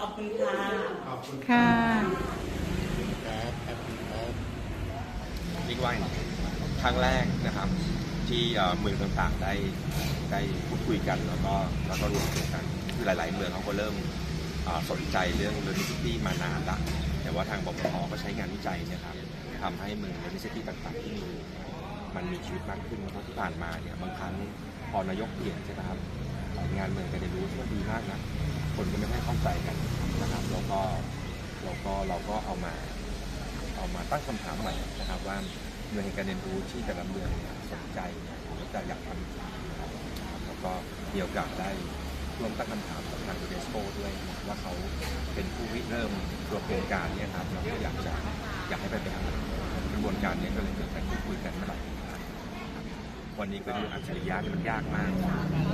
ขอบคุณค่ะขอบคุณค่ะครับครับครับเรียกว่าครั้งแรกนะครับ ที่เอ่อเมืองต่างๆได้ได้พูดคุยกันแล้วก็แล้วก็รวมตัวกันคือหลาย ๆ เมืองเขาก็เริ่มเอ่อสนใจเรื่อง r e l i c i t y มานานละแต่ว่าทางบพก็ใช้งานวิจัยเนะครับทำให้เมือง r e l i c i t y ต่างๆที่มีมันมีชีวิตมากขึ้นเพราะที่ผ่านมาเนี่ยบางครั้งพอนายกเปลี่ยนใช่ไหมครับงานเมืองการเรียนรู้ที่มันดีมากนะ คนก็ไม่ค่อยเข้าใจกันนะครับแล้วก็แล้วก็เราก็เอามาเอามาตั้งคำถามใหม่นะครับ ว่าเมืองการเรียนรู้ที่แต่ละเมืองสนใจเนี่ยแล้วจะอยากทำแล้วก็มีโอกาสได้ร่วมตั้งคำถามกับทางยูเนสโกด้วยว่าเขาเป็นผู้ริเริ่มตัวโครงการนี้ครับเราก็อยากจะอยากให้ไปเป็นทางกระบวนการนี้ก็เลยเกิดการพูดคุยกันเมื่อไหร่ วันนี้ก็ดูอัจฉริยะมันยากมาก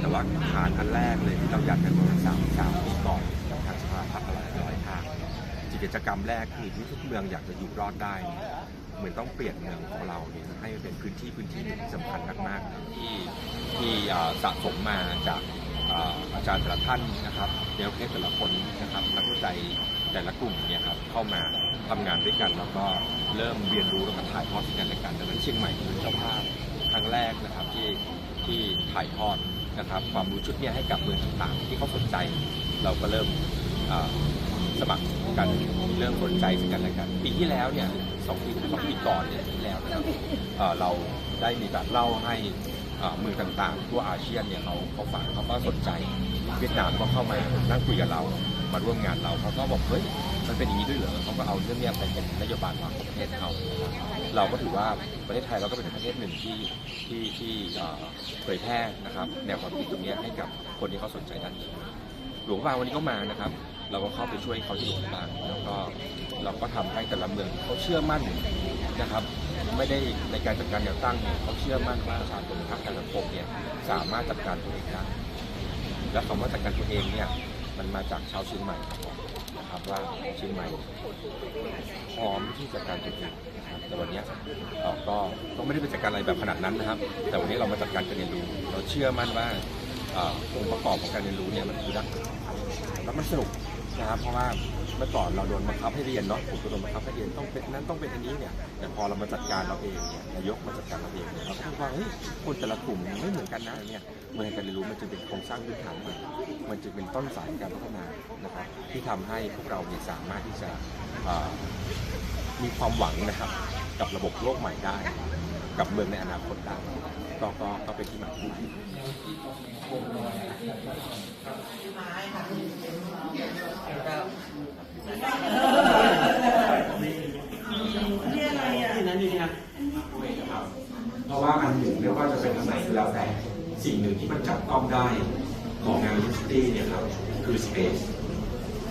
แต่ว่าฐานอันแรกเลยที่เราอยากกันประมาณสามสามปีก่อนกับทางสภาพัฒน์อะไรหลายทางกิจกรรมแรกคือที่ทุกเมืองอยากจะอยู่รอดได้เหมือนต้องเปลี่ยนเมืองของเราเนี่ยให้เป็นพื้นที่พื้นที่หนึ่งที่สำคัญมากๆที่ที่สะสมมาจากอาจารย์แต่ละท่านนะครับเดลเคสแต่ละคนนะครับนักวิจัยแต่ละกลุ่มเนี่ยครับเข้ามาทำงานด้วยกันแล้วก็เริ่มเรียนรู้แล้วก็ถ่ายทอดกันและกันดังนั้นเชียงใหม่เป็นเจ้าภาพ ครั้งแรกนะครับที่ที่ถ่ายทอดนะครับ ความรู้ชุดเนี้ให้กับเมืองต่างๆ ที่เขาสนใจ เราก็เริ่มสมัครกันเรื่องสนใจกันและกัน ปีที่แล้วเนี่ยสองปีสองปีก่อนเนี่ยที่แล้วนะครับเเราได้มีแบบเล่าให้เอ่อเมืองต่างๆ ทั่วอาเซียนเนี่ยเขาเขาฟังเขาก็สนใจเวียดนามก็เข้ามานั่งคุยกับเรา มาร่วมงานเราเขาก็บอกเฮ้ยมันเป็นอย่างนี้ด้วยเหรอเขาก็เอาเรื่องนี้ไปเป็นนโยบายของประเทศเขาเราก็ถือว่าประเทศไทยเราก็เป็นประเทศหนึ่งที่ที่ที่เผยแพร่นะครับแนวความคิดตรงนี้ให้กับคนที่เขาสนใจด้านนี้หลวงพระบาวันนี้ก็มานะครับ เราก็เข้าไปช่วยเขาที่หลวงพระบางแล้วก็เราก็ทำให้แต่ละเมืองเขาเชื่อมั่นนะครับ ไม่ได้ในการจัดการแนวตั้งเนี่ยเขาเชื่อมั่นว่าประชาชนภาคการสังคมเนี่ยสามารถจัดการตัวเองได้และคำว่าจัดการตัวเองเนี่ย มันมาจากชาวเชียงใหม่นะครับว่าเชียงใหม่พร้อมที่จะการตัวเองนะครับแต่วันนี้เอ่อก็ก็ไม่ได้ไปจัดการอะไรแบบขนาดนั้นนะครับ แต่วันนี้เรามาจัดการการเรียนรู้เราเชื่อมั่นว่าองค์ประกอบของการเรียนรู้เนี่ยมันคือรักแล้วมันสนุกนะครับเพราะว่าเมื่อก่อนเราโดนบังคับให้เรียนเนาะผมก็โดนบังคับให้เรียนต้องเป็นนั้นต้องเป็นอันนี้เนี่ยแต่พอเรามาจัดการเราเองเนี่ยนายกมาจัดการเราเองเนี่ยเราก็พูดว่าเฮ้ยคนแต่ละกลุ่มไม่เหมือนกันนะเนี่ย เมืองแห่งการเรียนรู้มันจะเป็นโครงสร้างพื้นฐานใหม่มันจะเป็นต้นสายการพัฒนานะครับที่ทำให้พวกเราเนี่ยสามารถที่จะมีความหวังนะครับ กับระบบโลกใหม่ได้ กับเมืองในอนาคตได้ก็ก็ก็เป็นที่มาที่เพราะว่าอันหนึ่ไม่ว่าจะเป็นอันไหนก็แล้วแต่ สิ่งหนึ่งที่มันจับต้องได้ของงาน University เนี่ยครับคือ space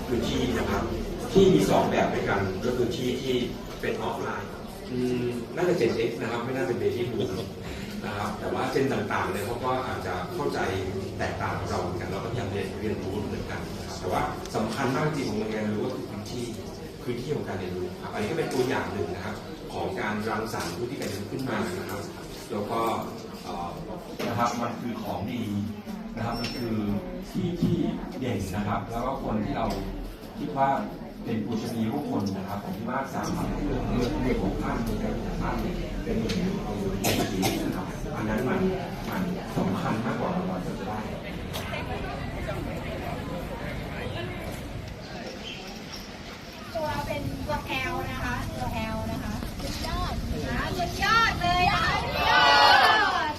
คือที่นะครับที่มีสองแบบด้วยกันก็คือที่ที่เป็นออฟไลน์อืมน่าจะเจน X นะครับ ไม่น่าเป็นเบที่บูนะครับ แต่ว่าเจนต่างๆเนี่ยเขาก็อาจจะเข้าใจแตกต่างกับเราเหมือนกันเราก็พยายามเรียนเรียนรู้เหมือนกันนะครับแต่ว่าสำคัญมากจริงของงานเรียนรู้ก็คือพื้นที่พื้นที่ของการเรียนรู้ครับอันนี้ก็เป็นตัวอย่างหนึ่งนะครับ ของการรังสรรค์พื้นที่การเรียนรู้ขึ้นมานะครับ แล้วก็เอ่อ นะครับมันคือของดีนะครับมันคือที่ที่เด่นนะครับ แล้วก็คนที่เราคิดว่าเป็นปูชนียบุคคลนะครับผมที่ว่าสามารถเลือกเลือกเลือกของท่านในการของท่านเป็นหนึ่งในของชีวิตนะครับอันนั้นมันมันสำคัญมากกว่ารางวัลจะได้ตัวเป็นตัวแอลนะคะตัวแอลนะคะสุดยอดนะสุดยอดเลยนะคะสุดยอด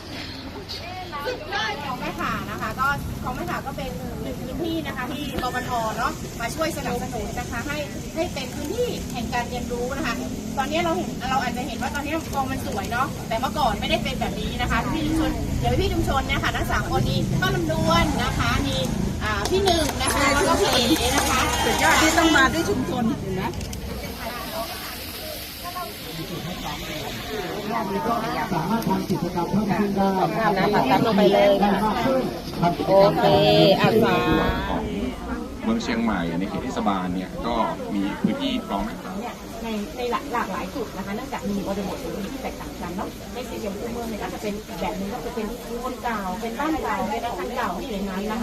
สุดยอดของ แม่ขานะคะ ก็ของแม่ขาก็เป็นหนึ่งพื้นที่นะคะ ที่บปทเนาะมาช่วยสนับสนุนนะคะ ให้ให้เป็นพื้นที่แห่งการเรียนรู้นะคะ ตอนนี้เราเห็นเราอาจจะเห็นว่าตอนนี้กองมันสวยเนาะแต่เมื่อก่อนไม่ได้เป็นแบบนี้นะคะพี่ชุมชนเดี๋ยวพี่ชุมชนเนี่ยค่ะทั้งสามคนนี้ก็ลำดวนนะคะมีพี่หนึ่งนะคะแล้วก็พี่เอ๋นะคะสุดยอดที่ต้องมาด้วยชุมชนเห็นไหม สามารถทำกิจกรรมเพิ่มขึ้นได้ขอบคุณนะตัดลงไปเลยได้ค่ะมากขึ้นทำกิจโอกรรมเคอาสาของเมืองเชียงใหม่ในเขตเทศบาลเนี่ยก็มีพื้นที่พร้อมไหมครับในในหลากหลากหลายจุดนะคะเนื่องจากมีบริบทที่แตกต่างกันเนาะไม่ใช่เพียงคู่เมืองเนี่ยก็จะเป็นอีกแบบนึงก็จะเป็นคนเก่าเป็นบ้านเก่าเป็นอาคารเก่าที่อยู่ในนั้นนะคะ